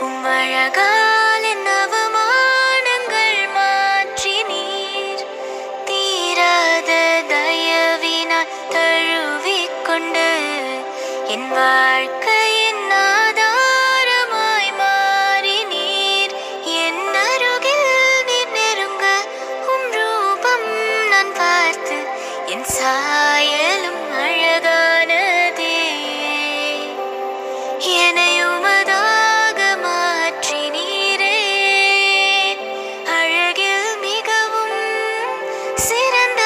உமழகால் என் அவமானங்கள் மாற்றி நீர். தீராத தயவினால் தழுவிக்கொண்டு என் வாழ்க்கை sit in